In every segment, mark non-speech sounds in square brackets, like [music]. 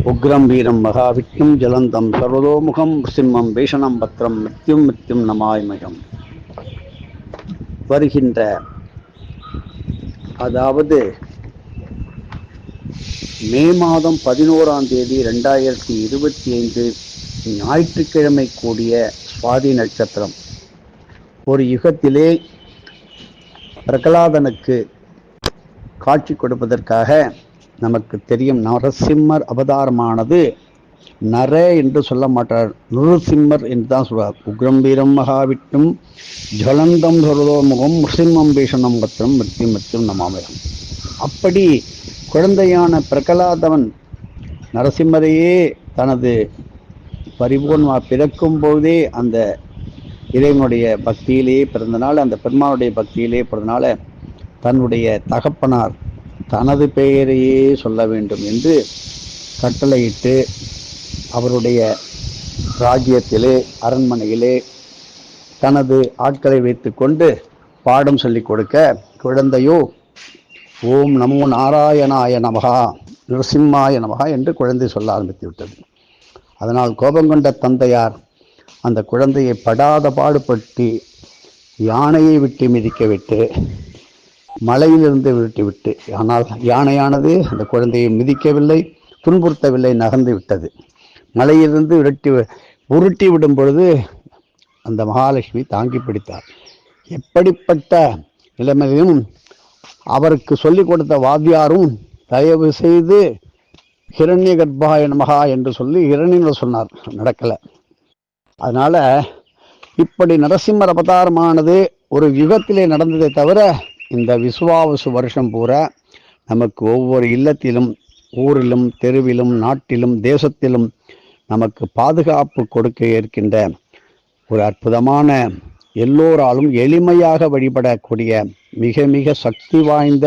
உக்ரம் வீரம் மகாவிஷ்ணும் ஜலந்தம் சர்வதோமுகம் சிம்மம் பீஷணம் பத்ரம் மித்யும் மித்யும் நமாய்மயம் வருகின்ற அதாவது மே மாதம் பதினோராம் தேதி ரெண்டாயிரத்தி இருபத்தி ஐந்து ஞாயிற்றுக்கிழமை கூடிய சுவாதி நட்சத்திரம். ஒரு யுகத்திலே பிரகலாதனுக்கு காட்சி கொடுப்பதற்காக நமக்கு தெரியும். நரசிம்மர் அவதாரமானது நர என்று சொல்ல மாட்டார். நுருசிம்மர் என்று தான் சொல்வார். உக்ரம்பீரம் மகாவிட்டும் ஜலந்தம் சொரதோமுகம் சிம்மம் பீஷணம் பத்திரம் மிருத்தி மிருத்தியும் நமாமயம் அப்படி குழந்தையான பிரகலாதவன் நரசிம்மரையே தனது பரிபூர்ணமாக பிறக்கும் போதே அந்த இறைவனுடைய பக்தியிலேயே பிறந்தனால அந்த பெருமானுடைய பக்தியிலேயே பிறந்தனால தன்னுடைய தகப்பனார் தனது பெயரையே சொல்ல வேண்டும் என்று கட்டளையிட்டு அவருடைய ராஜ்யத்திலே அரண்மனையிலே தனது ஆட்களை வைத்துக்கொண்டு பாடம் சொல்லிக் கொடுக்க குழந்தையோ ஓம் நமோ நாராயணாய நமகா நரசிம்மாய நமகா என்று குழந்தை சொல்ல ஆரம்பித்து விட்டது அதனால் கோபம் கொண்ட தந்தையார் அந்த குழந்தையை படாத பாடுபட்டு யானையை விட்டு மிதிக்க விட்டு மலையிலிருந்து விட்டு விட்டு ஆனால் யானையானது அந்த குழந்தையை மிதிக்கவில்லை துன்புறுத்தவில்லை நகர்ந்து விட்டது. மலையிலிருந்து விரட்டி உருட்டி விடும் பொழுது அந்த மகாலட்சுமி தாங்கி பிடித்தார் எப்படிப்பட்ட நிலைமையிலும் அவருக்கு சொல்லிக் கொடுத்த வாத்தியாரும் தயவு செய்து ஹிரண்ய கர்ப்பா மகா என்று சொல்லி ஹிரண்யன் சொன்னார். நடக்கலை. அதனால இப்படி நரசிம்மர் அவதாரமானது ஒரு யுகத்திலே நடந்ததை தவிர இந்த விசுவாவசு வருஷம் பூரா நமக்கு ஒவ்வொரு இல்லத்திலும் ஊரிலும் தெருவிலும் நாட்டிலும் தேசத்திலும் நமக்கு பாதுகாப்பு கொடுக்க இருக்கின்ற ஒரு அற்புதமான எல்லோராலும் எளிமையாக வழிபடக்கூடிய மிக மிக சக்தி வாய்ந்த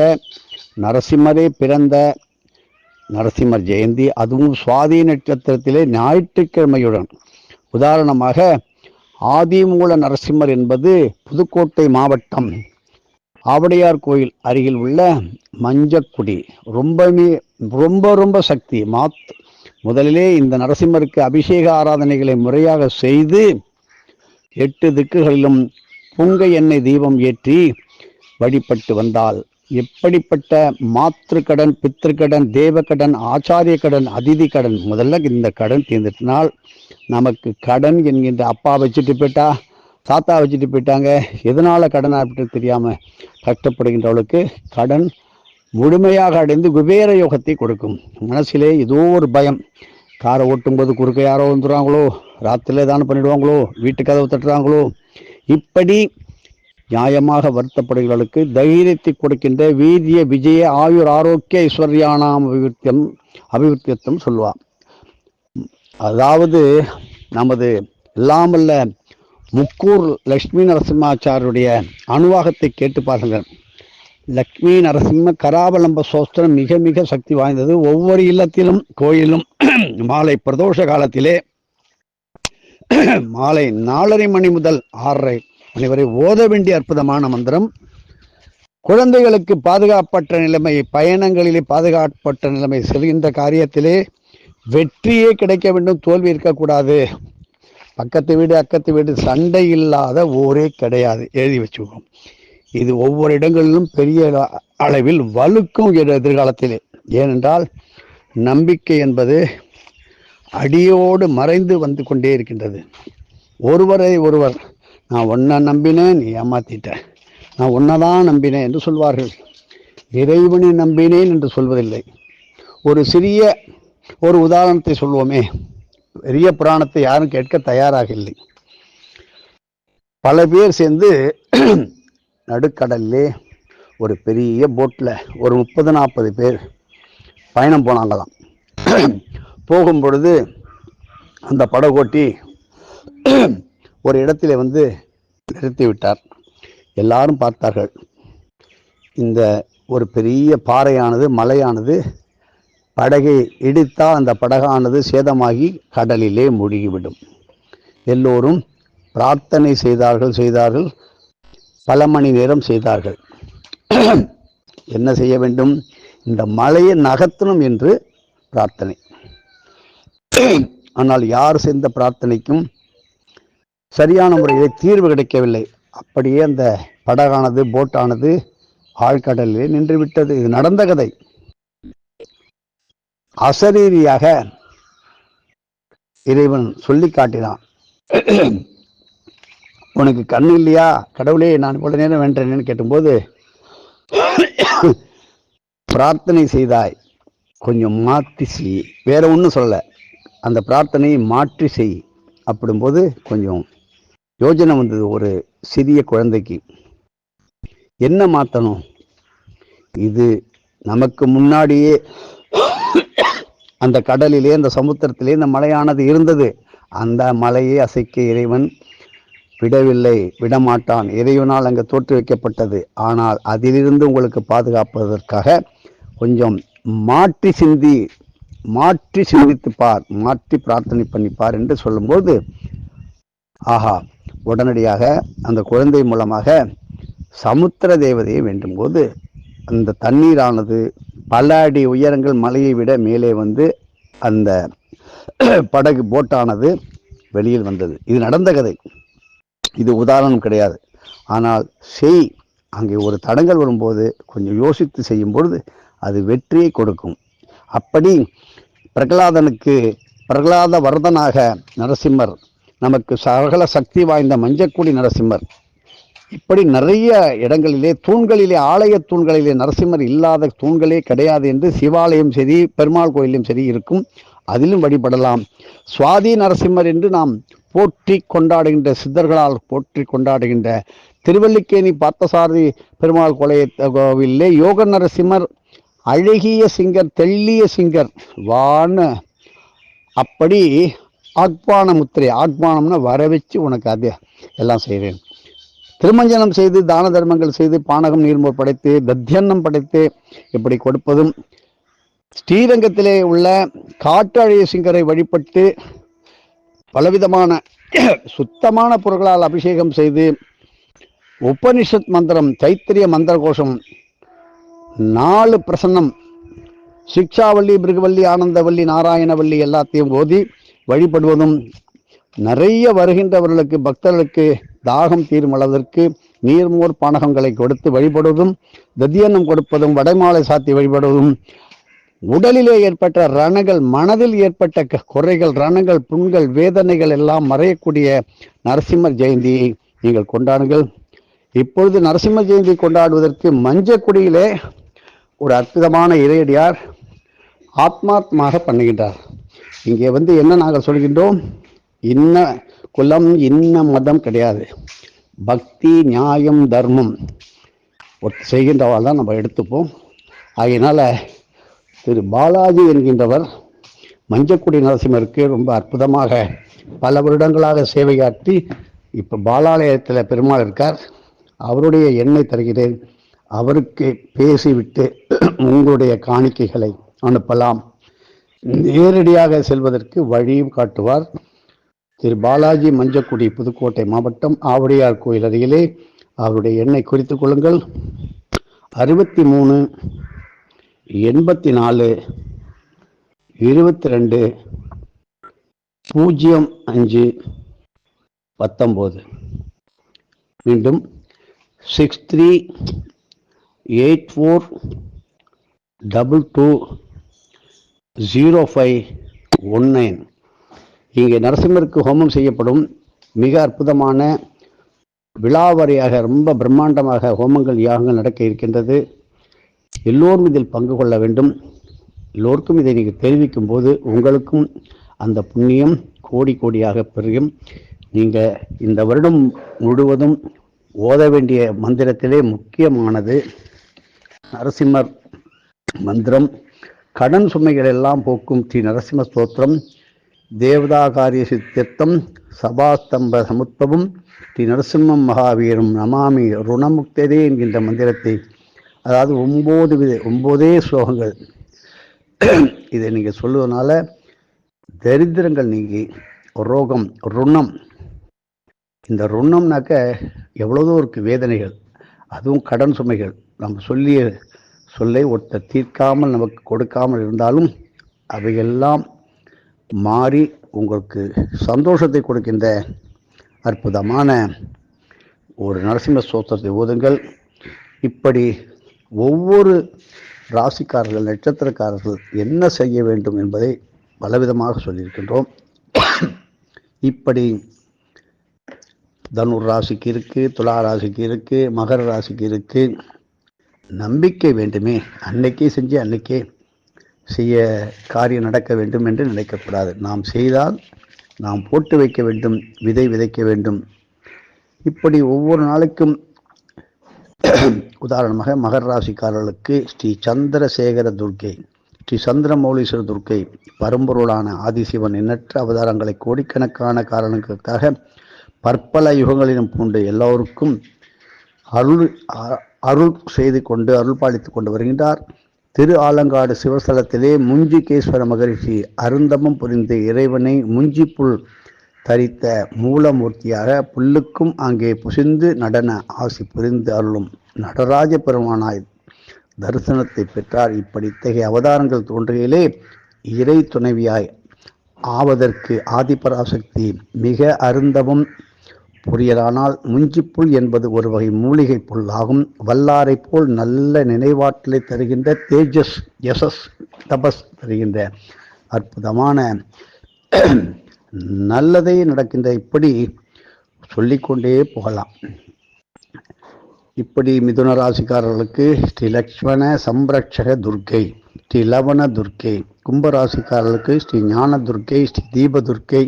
நரசிம்மரே பிறந்த நரசிம்மர் ஜெயந்தி. அதுவும் சுவாதி நட்சத்திரத்திலே ஞாயிற்றுக்கிழமையுடன். உதாரணமாக ஆதிமூல நரசிம்மர் என்பது புதுக்கோட்டை மாவட்டம். ஆவடையார் கோயில் அருகில் உள்ள மஞ்சக்குடி. ரொம்பவே ரொம்ப ரொம்ப சக்தி. மாத் முதலிலே இந்த நரசிம்மருக்கு அபிஷேக ஆராதனைகளை முறையாக செய்து எட்டு திக்குகளிலும் புங்க எண்ணெய் தீபம் ஏற்றி வழிபட்டு வந்தால் எப்படிப்பட்ட மாத்திருக்கடன் பித்திருக்கடன் தேவக்கடன் ஆச்சாரிய கடன் அதிதி கடன் முதல்ல இந்த கடன் தீர்ந்துட்டினால் நமக்கு கடன் என்கின்ற அப்பா வச்சுட்டு போயிட்டா தாத்தா வச்சுட்டு போயிட்டாங்க. எதனால் கடன் அப்படின்னு தெரியாமல் கஷ்டப்படுகின்றவளுக்கு கடன் முழுமையாக அடைந்து குபேர யோகத்தை கொடுக்கும். மனசிலே ஏதோ ஒரு பயம். காரை ஓட்டும்போது குறுக்க யாரோ வந்துடுறாங்களோ ராத்திரில தானே பண்ணிடுவாங்களோ வீட்டு கதவு தட்டுறாங்களோ இப்படி நியாயமாக வருத்தப்படுகிறவர்களுக்கு தைரியத்தை கொடுக்கின்ற வீரிய விஜய ஆயுர் ஆரோக்கிய ஐஸ்வர்யானாம் அபிவிருத்தியம் அபிவிருத்தியத்தும் சொல்லுவார். அதாவது நமது இல்லாமல்ல முக்கூர் லக்ஷ்மி நரசிம்மாச்சாருடைய அணுவாகத்தை கேட்டு பாருங்கள். லக்ஷ்மி நரசிம்ம கராவலம்ப சோஸ்திரம் மிக மிக சக்தி வாய்ந்தது. ஒவ்வொரு இல்லத்திலும் கோயிலும் [clears throat] மாலை பிரதோஷ காலத்திலே [clears throat] மாலை நாலரை மணி முதல் ஆறரை மணி வரை ஓத வேண்டிய அற்புதமான மந்திரம். குழந்தைகளுக்கு பாதுகாப்பற்ற நிலைமை பயணங்களிலே பாதுகாப்பற்ற நிலைமை செல்கின்ற காரியத்திலே வெற்றியே கிடைக்க வேண்டும். தோல்வி இருக்கக்கூடாது. பக்கத்து வீடு அக்கத்து வீடு சண்டை இல்லாத ஊரே கிடையாது. எழுதி வச்சுக்கோம் இது ஒவ்வொரு இடங்களிலும் பெரிய அளவில் வலுக்கும் எதிர்காலத்திலே. ஏனென்றால் நம்பிக்கை என்பது அடியோடு மறைந்து வந்து கொண்டே இருக்கின்றது. ஒருவரை ஒருவர் நான் ஒன்றை நம்பினேன் நீ ஏமாத்திட்ட. நான் ஒன்றை தான் நம்பினேன் என்று சொல்வார்கள். இறைவனை நம்பினேன் என்று சொல்வதில்லை. ஒரு சிறிய ஒரு உதாரணத்தை சொல்வோமே. பெரிய புராணத்தை யாரும் கேட்க தயாராக இல்லை பல பேர் சேர்ந்து [clears throat] நடுக்கடல்லே ஒரு பெரிய போட்டில் ஒரு முப்பது நாற்பது பேர் பயணம் போனாங்களாம். [clears throat] போகும் பொழுது அந்த படகோட்டி [clears throat] ஒரு இடத்துல வந்து நிறுத்தி விட்டார். எல்லாரும் பார்த்தார்கள். இந்த ஒரு பெரிய பாறையானது மலையானது படகை இடித்தால் அந்த படகானது சேதமாகி கடலிலே மூழ்கிவிடும். எல்லோரும் பிரார்த்தனை செய்தார்கள் செய்தார்கள். பல மணி நேரம் செய்தார்கள். என்ன செய்ய வேண்டும்? இந்த மலையை நகர்த்தணும் என்று பிரார்த்தனை. ஆனால் யார் செய்த பிரார்த்தனைக்கும் சரியான முறையில் தீர்வு கிடைக்கவில்லை. அப்படியே அந்த படகானது போட்டானது ஆழ்கடலிலே நின்று விட்டது இது நடந்த கதை. அசரீரியாக இறைவன் சொல்லி காட்டினான். உனக்கு கண்ணு இல்லையா? கடவுளே நான் இவ்வளவு நேரம் வேண்டேன்னு கேட்டும்போது பிரார்த்தனை செய்தாய். கொஞ்சம் மாற்றி செய். வேற ஒன்றும் சொல்லலை. அந்த பிரார்த்தனையை மாற்றி செய். அப்படிம்போது கொஞ்சம் யோஜனை வந்தது ஒரு சிறிய குழந்தைக்கு. என்ன மாற்றணும் இது நமக்கு முன்னாடியே அந்த கடலிலே அந்த சமுத்திரத்திலே இந்த மலையானது இருந்தது. அந்த மலையை அசைக்க இறைவன் விடவில்லை விடமாட்டான். இறைவனால் அங்கே தோற்று வைக்கப்பட்டது. ஆனால் அதிலிருந்து உங்களுக்கு பாதுகாப்பதற்காக கொஞ்சம் மாற்றி சிந்தி மாற்றி சிந்தித்து பார் மாற்றி பிரார்த்தனை பண்ணிப்பார் என்று சொல்லும்போது ஆஹா உடனடியாக அந்த குழந்தை மூலமாக சமுத்திர தேவதையை வேண்டும் போது அந்த தண்ணீரானது பல அடி உயரங்கள் மலையை விட மேலே வந்து அந்த [clears throat] படகு போட்டானது வெளியில் வந்தது. இது நடந்த கதை. இது உதாரணம் கிடையாது. ஆனால் செய் அங்கே ஒரு தடங்கள் வரும்போது கொஞ்சம் யோசித்து செய்யும் பொழுது அது வெற்றியை கொடுக்கும். அப்படி பிரகலாதனுக்கு பிரகலாத வரதனாக நரசிம்மர் நமக்கு சகல சக்தி வாய்ந்த மஞ்சக்குடி நரசிம்மர் இப்படி நிறைய இடங்களிலே தூண்களிலே ஆலய தூண்களிலே நரசிம்மர் இல்லாத தூண்களே கிடையாது என்று சிவாலயம் சரி பெருமாள் கோயிலும் சரி இருக்கும். அதிலும் வழிபடலாம். சுவாதி நரசிம்மர் என்று நாம் போற்றி கொண்டாடுகின்ற சித்தர்களால் போற்றி கொண்டாடுகின்ற திருவல்லிக்கேணி பார்த்தசாரதி பெருமாள் கொலை கோவிலே யோக நரசிம்மர் அழகிய சிங்கர் தெள்ளிய சிங்கர் வான்னு அப்படி ஆக்பான முத்திரை ஆக்பானம்னா வர வச்சு உனக்கு அது எல்லாம் செய்கிறேன் திருமஞ்சனம் செய்து தான தர்மங்கள் செய்து பானகம் நீர்மோர் படைத்து தத்தியன்னம் படைத்து இப்படி கொடுப்பதும் ஸ்ரீரங்கத்திலே உள்ள காட்டழகிய சிங்கரை வழிபட்டு பலவிதமான சுத்தமான பொருட்களால் அபிஷேகம் செய்து உபனிஷத் மந்திரம் தைத்திரிய மந்திர கோஷம் நாலு பிரசன்னம் சிக்ஷாவள்ளி பிருகுவள்ளி ஆனந்தவள்ளி நாராயணவள்ளி எல்லாத்தையும் ஓதி வழிபடுவதும் நிறைய வருகின்றவர்களுக்கு பக்தர்களுக்கு தாகம் தீரும் அளவிற்கு நீர்மோர் பானகங்களை கொடுத்து வழிபடுவதும் தத்தியன்னம் கொடுப்பதும் வடைமாலை சாத்தி வழிபடுவதும் உடலிலே ஏற்பட்ட ரணங்கள் மனதில் ஏற்பட்ட குறைகள் ரணங்கள் புண்கள் வேதனைகள் எல்லாம் மறையக்கூடிய நரசிம்மர் ஜெயந்தியை நீங்கள் கொண்டாடுங்கள். இப்பொழுது நரசிம்ம ஜெயந்தி கொண்டாடுவதற்கு மஞ்சக்குடியிலே ஒரு அற்புதமான இறையடியார் ஆத்மாத்மாக பண்ணுகின்றார். இங்கே வந்து என்ன நாங்கள் சொல்கின்றோம்? இன்ன குலம் இன்ன மதம் கிடையாது. பக்தி நியாயம் தர்மம் செய்கின்றவாள் தான் நம்ம எடுத்துப்போம். ஆகையினால் திரு பாலாஜி என்கின்றவர் மஞ்சக்குடி நரசிம்மருக்கு ரொம்ப அற்புதமாக பல வருடங்களாக சேவையாற்றி இப்போ பாலாலயத்தில் பெருமாள் இருக்கார். அவருடைய எண்ணெய் தருகிறேன். அவருக்கு பேசிவிட்டு [clears throat] உங்களுடைய காணிக்கைகளை அனுப்பலாம். நேரடியாக செல்வதற்கு வழியும் காட்டுவார். திரு பாலாஜி மஞ்சக்குடி புதுக்கோட்டை மாவட்டம் ஆவடியார் கோயில் அருகிலே அவருடைய எண்ணை குறித்து கொள்ளுங்கள். அறுபத்தி மூணு எண்பத்தி நாலு இருபத்தி ரெண்டு பூஜ்ஜியம் அஞ்சு பத்தொம்போது. மீண்டும் six three eight four double two zero five one nine. இங்கே நரசிம்மருக்கு ஹோமம் செய்யப்படும் மிக அற்புதமான விழாவறையாக ரொம்ப பிரம்மாண்டமாக ஹோமங்கள் யாகங்கள் நடக்க இருக்கின்றது. எல்லோரும் இதில் பங்கு கொள்ள வேண்டும். எல்லோருக்கும் இதை நீங்கள் தெரிவிக்கும் போது உங்களுக்கும் அந்த புண்ணியம் கோடி கோடியாக பெருகும். நீங்கள் இந்த வருடம் முழுவதும் ஓத வேண்டிய மந்திரத்திலே முக்கியமானது நரசிம்மர் மந்திரம். கடன் சுமைகள் எல்லாம் போக்கும் ஸ்ரீ நரசிம்ம ஸ்தோத்திரம். தேவதாகாரிய சித்தியர்த்தம் சபாஸ்தம்ப சமுத்பவம் ஸ்ரீ நரசிம்மம் மகாவீரம் நமாமி ருணமுக்ததே என்கின்ற மந்திரத்தை அதாவது ஒம்பது வித ஒம்போதே ஸ்லோகங்கள். இதை நீங்கள் சொல்லுவதனால தரித்திரங்கள் நீங்கி ரோகம் ருணம். இந்த ருணம்னாக்க எவ்வளவோ இருக்கு வேதனைகள் அதுவும் கடன் சுமைகள். நம்ம சொல்லிய சொல்லை ஒருத்தர் தீர்க்காமல் நமக்கு கொடுக்காமல் இருந்தாலும் அவையெல்லாம் மாறி உங்களுக்கு சந்தோஷத்தை கொடுக்கின்ற அற்புதமான ஒரு நரசிம்ம ஸ்தோத்திரத்தை ஓதுங்கள். இப்படி ஒவ்வொரு ராசிக்காரர்கள் நட்சத்திரக்காரர்கள் என்ன செய்ய வேண்டும் என்பதை பலவிதமாக சொல்லியிருக்கின்றோம். இப்படி தனுர் ராசிக்கு இருக்குது துலா ராசிக்கு இருக்குது மகர ராசிக்கு இருக்குது நம்பிக்கை வேண்டுமே. அன்னைக்கே செஞ்சு அன்னைக்கே செய்ய காரியம் நடக்க வேண்டும் என்று நினைக்கக்கூடாது நாம் செய்தால் நாம் போட்டு வைக்க வேண்டும் விதை விதைக்க வேண்டும். இப்படி ஒவ்வொரு நாளைக்கும் உதாரணமாக மகர ராசிக்காரர்களுக்கு ஸ்ரீ சந்திரசேகர துர்க்கை ஸ்ரீ சந்திரமௌலீஸ்வர துர்க்கை பரம்பொருளான ஆதிசிவன் எண்ணற்ற அவதாரங்களை கோடிக்கணக்கான காரணங்களுக்காக பற்பல யுகங்களிலும் பூண்டு எல்லோருக்கும் அருள் அ- அருள் செய்து கொண்டு அருள் பாலித்துக் கொண்டு வருகின்றார். திரு ஆலங்காடு சிவஸ்தலத்திலே முஞ்சிகேஸ்வர மகரிஷி அருந்தமம் புரிந்து இறைவனை முஞ்சிப்புல் தரித்த மூலமூர்த்தியாக புல்லுக்கும் அங்கே புசிந்து நடன ஆசி புரிந்து அருளும் நடராஜ பெருமானாய் தரிசனத்தை பெற்றார். இப்படி இத்தகைய அவதாரங்கள் தோன்றுகையிலே இறை துணைவியாய் ஆவதற்கு ஆதிபராசக்தி மிக அருந்தமும் புரியலானால் முஞ்சிப்புல் என்பது ஒரு வகை மூலிகை புல்லாகும். வல்லாரைப் போல் நல்ல நினைவாற்றலை தருகின்ற தேஜஸ் யசஸ் தபஸ் தருகின்ற அற்புதமான [clears throat] நல்லதே நடக்கின்ற இப்படி சொல்லிக்கொண்டே போகலாம். இப்படி மிதுன ராசிக்காரர்களுக்கு ஸ்ரீ லக்ஷ்மண சம்ரட்சக துர்க்கை ஸ்ரீ லவண துர்க்கை கும்பராசிக்காரர்களுக்கு ஸ்ரீ ஞான துர்க்கை ஸ்ரீ தீப துர்க்கை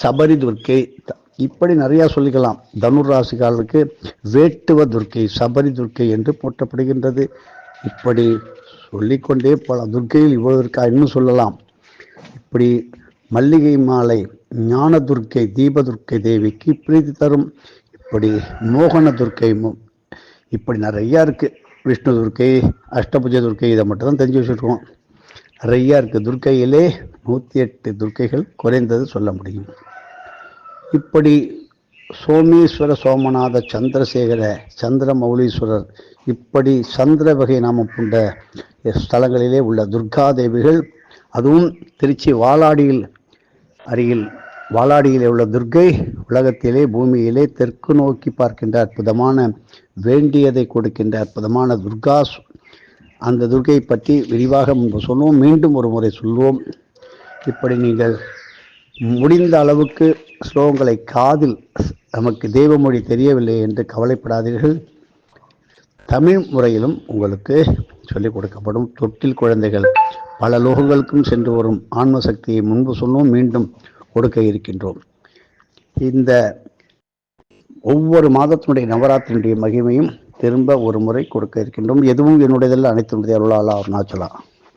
சபரி துர்க்கை த- இப்படி நிறையா சொல்லிக்கலாம். தனுர் ராசிக்காரர்களுக்கு வேட்டுவ துர்க்கை சபரி துர்க்கை என்று போற்றப்படுகின்றது. இப்படி சொல்லிக்கொண்டே பல துர்க்கையில் இவ்வளவு இருக்கா இன்னும் சொல்லலாம். இப்படி மல்லிகை மாலை ஞான துர்க்கை தீப துர்க்கை தேவிக்கு பிரீதி தரும். இப்படி மோகன துர்க்கை மு- இப்படி நிறையா இருக்குது விஷ்ணு துர்க்கை அஷ்டபுஜ துர்க்கை இதை மட்டும் தான் தெரிஞ்சு வச்சுருக்கோம். நிறையா இருக்குது துர்க்கையிலே நூற்றி எட்டு துர்க்கைகள் குறைந்தது சொல்ல முடியும். இப்படி சோமேஸ்வர சோமநாத சந்திரசேகர சந்திர மௌலீஸ்வரர் இப்படி சந்திர வகை நாமம் கொண்ட ஸ்தலங்களிலே உள்ள துர்கா தேவிகள் அதுவும் திருச்சி வாலாடியில் அருகில் வாலாடியிலே உள்ள துர்க்கை உலகத்திலே பூமியிலே தெற்கு நோக்கி பார்க்கின்ற அற்புதமான வேண்டியதை கொடுக்கின்ற அற்புதமான துர்கா அந்த துர்க்கையை பற்றி விரிவாக முன்பு சொல்லுவோம் மீண்டும் ஒரு முறை சொல்வோம். இப்படி நீங்கள் முடிந்த அளவுக்கு ஸ்லோகங்களை காதில் நமக்கு தெய்வமொழி தெரியவில்லை என்று கவலைப்படாதீர்கள். தமிழ் முறையிலும் உங்களுக்கு சொல்லிக் கொடுக்கப்படும் தொட்டில் குழந்தைகள். பல லோகங்களுக்கும் சென்று வரும் ஆன்ம சக்தியை முன்பு சொன்னோம் மீண்டும் கொடுக்க இருக்கின்றோம். இந்த ஒவ்வொரு மாதத்தினுடைய நவராத்திரியுடைய மகிமையும் திரும்ப ஒரு முறை கொடுக்க இருக்கின்றோம். எதுவும் என்னுடையதெல்லாம் அனைத்து அருளாலா அருணாச்சலா